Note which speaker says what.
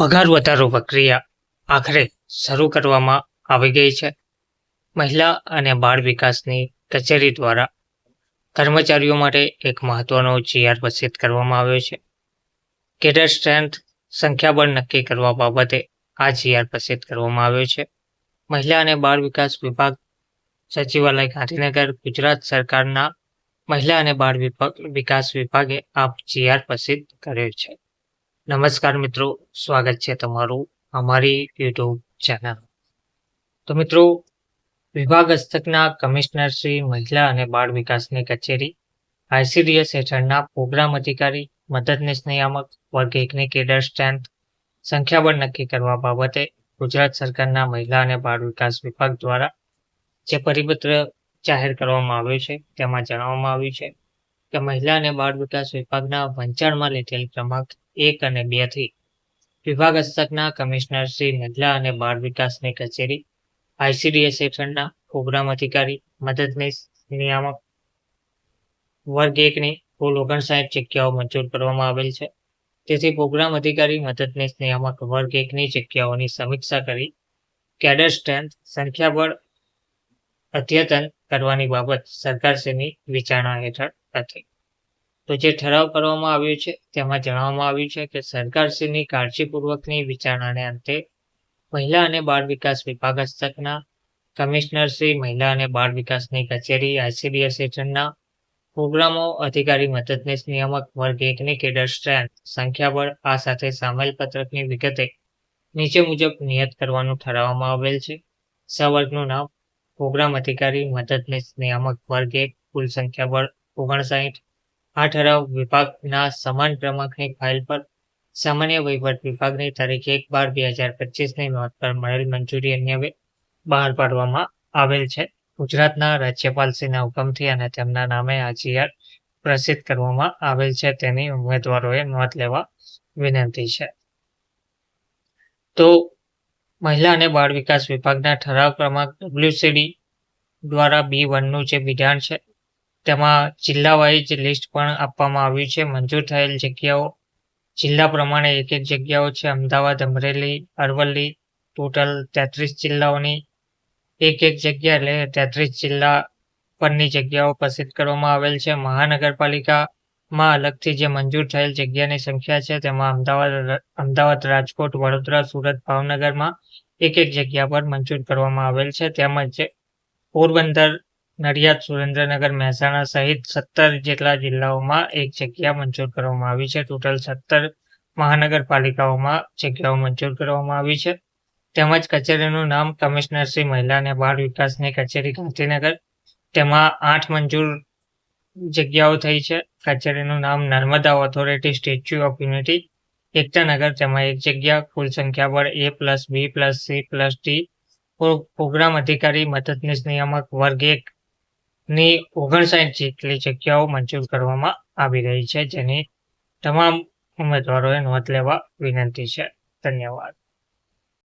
Speaker 1: પગાર વધારો પ્રક્રિયા આખરે શરૂ કરવામાં આવી ગઈ છે. મહિલા અને બાળ વિકાસની કચેરી દ્વારા કર્મચારીઓ માટે એક મહત્વનો જીઆર પ્રસિદ્ધ કરવામાં આવ્યો છે. કેડર સ્ટ્રેન્થ સંખ્યાબળ નક્કી કરવા બાબતે આ જીઆર પ્રસિદ્ધ કરવામાં આવ્યો છે. મહિલા અને બાળ વિકાસ વિભાગ સચિવાલય ગાંધીનગર, ગુજરાત સરકારના મહિલા અને બાળ વિભાગ વિકાસ વિભાગે આ જીઆર પ્રસિદ્ધ કર્યો છે. નમસ્કાર મિત્રો, સ્વાગત છે તમારું અમારી યુટ્યુબ ચેનલ. તો મિત્રો વિભાગ હસ્તકના કમિશનર શ્રી મહિલા અને બાળ વિકાસની કચેરી, આઈસીડીએસ હેઠળના પ્રોગ્રામ અધિકારી, મદદનીશ નિયામક વર્ગ એકની કેડર સ્ટ્રેન્થ, સંખ્યાબળ નક્કી કરવા બાબતે ગુજરાત સરકારના મહિલા અને બાળ વિકાસ વિભાગ દ્વારા જે પરિપત્ર જાહેર કરવામાં આવ્યો છે, તેમાં જણાવવામાં આવ્યું છે. કે મહિલા અને બાળ વિકાસ વિભાગના વંચાણમાં લીધેલ ક્રમાંક એક અને બેથી વિભાગ હસ્તકના કમિશનર શ્રી મહિલા અને બાળ વિકાસની કચેરી આઈસીડીએસ હેઠળના પ્રોગ્રામ અધિકારી, મદદનીશ, નિયામક વર્ગ એકની કુલ ઓગણસાઠ જગ્યાઓ મંજૂર કરવામાં આવેલ છે. તેથી પ્રોગ્રામ અધિકારી, મદદનીશ, નિયામક વર્ગ એકની જગ્યાઓની સમીક્ષા કરી કેડર સ્ટ્રેન્થ, સંખ્યાબળ અદ્યતન કરવાની બાબત સરકારશ્રીની વિચારણા હેઠળ હતી તો જે ઠરાવ કરવામાં આવ્યો છે, તેમાં જણાવવામાં આવ્યું છે કે સરકારશ્રીની કાળજીપૂર્વકની વિચારણાને અંતે મહિલા અને બાળ વિકાસ વિભાગ હસ્તકના કમિશનરશ્રી મહિલા અને બાળ વિકાસની કચેરી, આઈસીડીએસ હેઠળના પ્રોગ્રામો, અધિકારી મદદનીશ નિયામક વર્ગ એકની કેડર સ્ટ્રેન્થ, સંખ્યાબળ, આ સાથે સામેલ પત્રકની વિગતે નીચે મુજબ નિયત કરવાનું ઠરાવવામાં આવેલ છે. સવર્ગનું નામ પ્રોગ્રામ અધિકારી, મદદનીશ નિયામક વર્ગ એક, કુલ સંખ્યાબળ ઓગણસાઠ. આ ઠરાવ વિભાગના સમાન ક્રમાંકની ફાઇલ પર સામાન્ય વહીવટ વિભાગની તારીખ એક બાર બે હજાર પચીસની નોંધ પર મળેલ મંજૂરી અન્યવે બહાર પાડવામાં આવેલ છે. ગુજરાતના રાજ્યપાલશ્રીના હુકમથી અને તેમના નામે આ જીઆર પ્રસિદ્ધ કરવામાં આવેલ છે તેની ઉમેદવારોએ નોંધ લેવા વિનંતી છે. તો મહિલા અને બાળ વિકાસ વિભાગના ઠરાવ ક્રમાંક ડબ્લ્યુસીડી દ્વારા બી વનનું જે વિધાન છે તેમાં જિલ્લા વાઇઝ લિસ્ટ પણ આપવામાં આવ્યું છે, મંજૂર થયેલ જગ્યાઓ. જિલ્લા પ્રમાણે એક એક જગ્યાઓ છે, અમદાવાદ, અમરેલી, અરવલ્લી, ટોટલ તેત્રીસ જિલ્લાઓની. એક એક જગ્યા એટલે તેત્રીસ જિલ્લા પરની જગ્યાઓ પસંદ કરવામાં આવેલ છે. મહાનગરપાલિકામાં અલગથી જે મંજૂર થયેલ જગ્યાની સંખ્યા છે, તેમાં અમદાવાદ અમદાવાદ, રાજકોટ, વડોદરા, સુરત, ભાવનગરમાં એક એક જગ્યા પર મંજૂર કરવામાં આવેલ છે. તેમજ પોરબંદર નડિયાદ સુરેન્દ્રનગર મહેસાણા સહિત સત્તર જેટલા જિલ્લાઓમાં એક જગ્યા મંજૂર કરવામાં આવી છે. ટોટલ સત્તર મહાનગરપાલિકાઓમાં જગ્યાઓ મંજૂર કરવામાં આવી છે. તેમજ કચેરીનું નામ કમિશનર શ્રી મહિલા અને બાળ વિકાસની કચેરી ગાંધીનગર. તેમાં આઠ મંજૂર જગ્યાઓ થઈ છે. કચેરીનું નામ Narmada authority statue of unity Ektanagar તેમાં એક જગ્યા, કુલ સંખ્યા પર A plus B plus C plus D program અધિકારી, મદદનીશ નિયામક વર્ગ એક. ની ઓગણસાઠ જેટલી જગ્યાઓ મંજૂર કરવામાં આવી રહી છે, જેની તમામ ઉમેદવારોએ નોંધ લેવા વિનંતી છે. ધન્યવાદ.